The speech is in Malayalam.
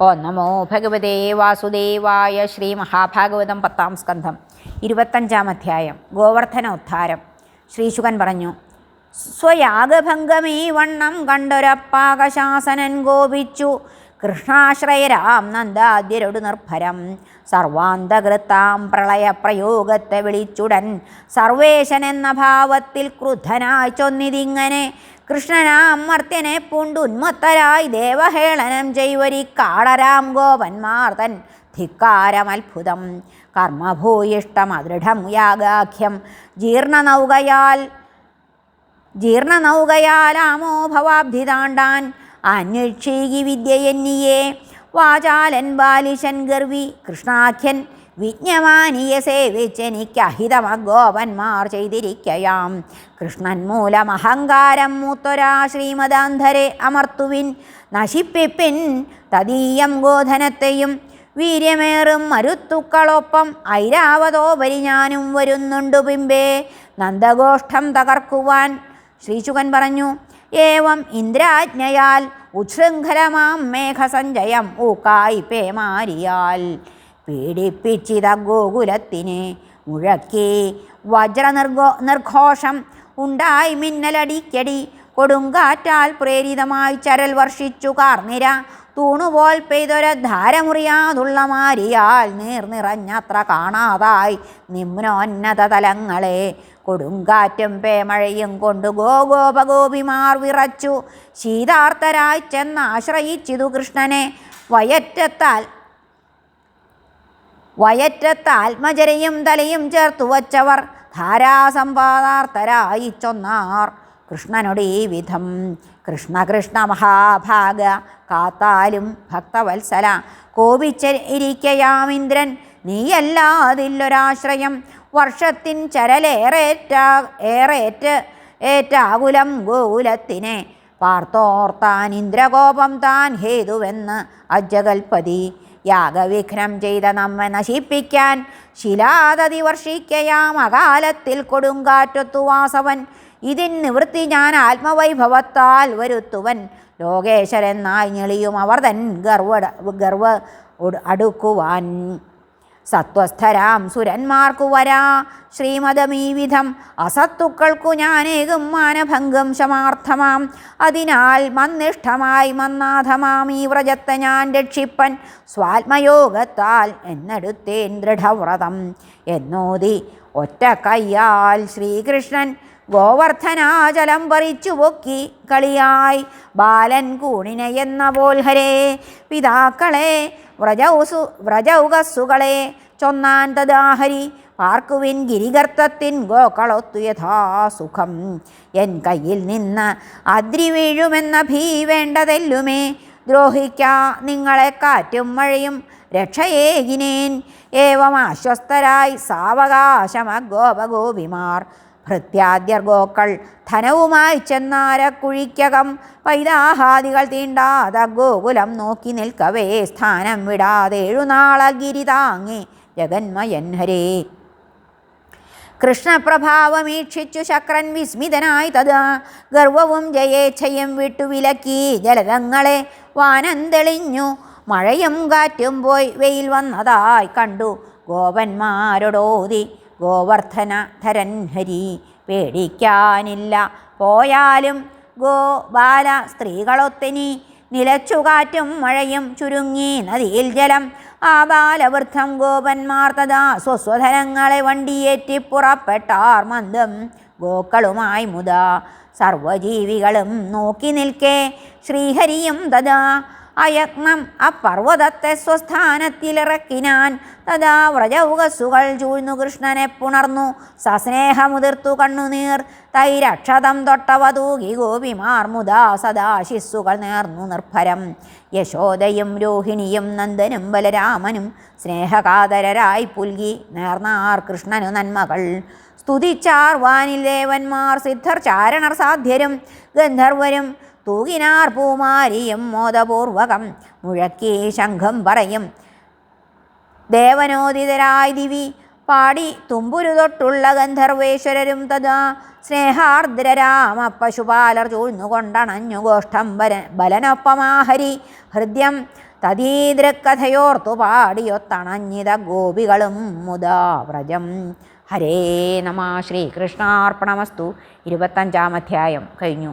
ഓ നമോ ഭഗവതേ വാസുദേവായ ശ്രീ മഹാഭാഗവതം പത്താം സ്കന്ധം ഇരുപത്തഞ്ചാം അധ്യായം ഗോവർദ്ധനോദ്ധാരം. ശ്രീശുകൻ പറഞ്ഞു സ്വയാഗഭംഗമീ വണ്ണം കണ്ടൊരപ്പാകശാസനൻ ഗോപിച്ചു കൃഷ്ണാശ്രയരാം നന്ദാദ്യരോട് നിർഭരം. സർവാന്തകൃത്താം പ്രളയപ്രയോഗത്തെ വിളിച്ചുടൻ സർവേശൻ എന്ന ഭാവത്തിൽ ക്രുദ്ധനായി ചൊന്നിതിങ്ങനെ കൃഷ്ണനാം മർത്യനെ പൂണ്ടുന്മത്തരായി ദേവഹേളനം ചെയ്വരി കാളരാം ഗോപന്മാർ തൻ ധിക്കാരമത്ഭുതം. കർമ്മഭൂയിഷ്ടമദൃഢം യാഗാഖ്യം. ജീർണനൗകയാൽ ജീർണനൗകയാലാമോ ഭവാബ്ധി അന്വേഷീകി വിദ്യയെന്നിയെ. വാചാലൻ ബാലിശൻ ഗർവി കൃഷ്ണാഖ്യൻ വിജ്ഞമാനിയെ സേവിച്ചെനിക്കഹിതമഗോപന്മാർ ചെയ്തിരിക്കയാം. കൃഷ്ണൻ മൂലമഹങ്കാരം മൂത്തൊരാ ശ്രീമദാന്ധരെ അമർത്തുവിൻ നശിപ്പിപ്പിൻ തദീയം ഗോധനത്തെയും വീര്യമേറും മരുത്തുക്കളൊപ്പം ഐരാവതോപരി ഞാനും വരുന്നുണ്ടു പിമ്പേ. നന്ദഗോഷ്ഠം തകർക്കുവാൻ ശ്രീശുകൻ പറഞ്ഞു ഏവം ഇന്ദ്രാജ്ഞയാൽ ഉച്ഛൃംഖലമാം മേഘസഞ്ചയം ഊക്കായി പേമാരിയാൽ. പീഡിപ്പിച്ചിത ഗോകുലത്തിനെ മുഴക്കി. വജ്രനിർഗോ നിർഘോഷം ഉണ്ടായി മിന്നലടിക്കടി. കൊടുങ്കാറ്റാൽ പ്രേരിതമായി ചരൽ വർഷിച്ചു കാർനിര. തൂണുപോൽ പെയ്തൊര ധാരമുറിയാതുള്ള മാരിയാൽ നീർ നിറഞ്ഞത്ര കാണാതായി. നിമ്നോന്നത തലങ്ങളെ കൊടുങ്കാറ്റും പേമഴയും കൊണ്ട് ഗോഗോപഗോപിമാർ വിറച്ചു. ശീതാർത്തരായി ചെന്നാശ്രയിച്ചിതു കൃഷ്ണനെ. വയറ്റത്താൽ വയറ്റത്ത് ആത്മജരയും തലയും ചേർത്തു വച്ചവർ ധാരാസംവാദാർത്ഥരായി ചൊന്നാർ. കൃഷ്ണനോട് ഈ വിധം കൃഷ്ണ കൃഷ്ണ മഹാഭാഗ കാത്താലും ഭക്തവത്സല. കോപിച്ച ഇരിക്കയാമിന്ദ്രൻ നീയല്ലാതില്ലൊരാശ്രയം. വർഷത്തിൻ ചരലേറേറ്റ ഏറേറ്റ് ഏറ്റാകുലം ഗോകുലത്തിനെ പാർത്തോർത്താൻ ഇന്ദ്രകോപം താൻ ഹേതുവെന്ന് അജഗൽപതി യാഗവിഘ്നം ചെയ്ത നമ്മെ നശിപ്പിക്കാൻ ശിലാതതി വർഷിക്കയാം. അകാലത്തിൽ കൊടുങ്കാറ്റൊത്തു വാസവൻ. ഇതിൻ നിവൃത്തി ഞാൻ ആത്മവൈഭവത്താൽ വരുത്തുവൻ. ലോകേശ്വരൻ ഞെളിയും അവർ തൻ ഗർവ ഗർവ അടുക്കുവാൻ സത്വസ്ഥരാം സുരന്മാർക്കു വരാ. ശ്രീമതമീ വിധം അസത്തുക്കൾക്കു ഞാനേകും മാനഭംഗം ശമാർത്ഥമാം അതിനാൽ മന്നിഷ്ഠമായി മന്നാഥമാം ഈ വ്രജത്തെ ഞാൻ രക്ഷിപ്പൻ. സ്വാത്മയോഗത്താൽ എന്നെടുത്തേൻ ദൃഢവ്രതം എന്നോതി ഒറ്റ കയ്യാൽ ശ്രീകൃഷ്ണൻ ഗോവർദ്ധനാചലം പറിച്ചു പൊക്കി കളിയായി. ബാലൻ കൂണിനെ എന്ന പോൽ ഹരേ പിതാക്കളെ വ്രജൗസു വ്രജൗകസുകളെ ചൊന്നാൻ തദാഹരി പാർക്കുവിൻ ഗിരികർത്തത്തിൻ ഗോക്കളൊത്തു യഥാസുഖം എൻ കയ്യിൽ നിന്ന് അദ്രി വീഴുമെന്ന ഭീ വേണ്ടതെല്ലുമേ. ദ്രോഹിക്കാ നിങ്ങളെ കാറ്റും മഴയും രക്ഷയേകിനേൻ. ഏവം ആശ്വസ്തരായി ഭൃത്യാദ്യർ ഗോക്കൾ ധനവുമായി ചെന്നാരക്കുഴിക്കകം പൈതാഹാദികൾ തീണ്ടാത ഗോകുലം നോക്കി നിൽക്കവേ സ്ഥാനം വിടാതെ എഴുനാളഗിരി താങ്ങി ജഗന്മയൻ ഹരേ. കൃഷ്ണപ്രഭാവമീക്ഷിച്ചു ശക്രൻ വിസ്മിതനായി തഥാ ഗർവവും ജയേച്ഛയും വിട്ടു വിലക്കി ജലരങ്ങളെ വാനം തെളിഞ്ഞു മഴയും കാറ്റും പോയി വെയിൽ വന്നതായി കണ്ടു ഗോപന്മാരോടോതി ഗോവർദ്ധന ധരൻ ഹരി പേടിക്കാനില്ല. പോയാലും ഗോ ബാല സ്ത്രീകളൊത്തിനി നിലച്ചുകാറ്റും മഴയും ചുരുങ്ങി നദിയിൽ ജലം. ആ ബാലവൃദ്ധം ഗോപന്മാർ തഥാ സ്വസ്വധനങ്ങളെ വണ്ടിയേറ്റി പുറപ്പെട്ടാർ മന്ദം ഗോക്കളുമായി മുതാ. സർവജീവികളും നോക്കി നിൽക്കേ ശ്രീഹരിയും തഥാ അയഗ്നം അപ്പർവതത്തെ സ്വസ്ഥാനത്തിലിറക്കിനാൻ തഥാ വ്രജൗകസുകൾ ചൂഴ്ന്നു കൃഷ്ണനെ പുണർന്നു. സസ്നേഹമുതിർത്തു കണ്ണുനീർ. തൈരക്ഷതം തൊട്ടവതൂകി ഗോപിമാർ മുതാ സദാ ശിസ്സുകൾ നേർന്നു നിർഭരം. യശോദയും രോഹിണിയും നന്ദനും ബലരാമനും സ്നേഹകാതരരായി പുൽകി നേർന്നാർ കൃഷ്ണനു നന്മകൾ. സ്തുതിച്ചാർ വാനിൽ ദേവന്മാർ സിദ്ധർ ചാരണർ സാധ്യരും ഗന്ധർവരും തൂകിനാർ പൂമാരിയും മോദപൂർവകം മുഴക്കി ശംഖം പറയും. ദേവനോദിതരായി ദിവി പാടി തുമ്പുരു തൊട്ടുള്ള ഗന്ധർവേശ്വരരും തഥാ സ്നേഹാർദ്രരാമ പശുപാലർ ചൂഴ്ന്നുകൊണ്ടണഞ്ഞു ഗോഷ്ഠം ബല ബലനൊപ്പമാഹരി. ഹൃദ്യം തദീദ്രക്കഥയോർത്തു പാടിയൊത്തണഞ്ഞിത ഗോപികളും മുദാ വ്രജം. ഹരേ നമ ശ്രീകൃഷ്ണാർപ്പണമസ്തു. ഇരുപത്തഞ്ചാം അധ്യായം കഴിഞ്ഞു.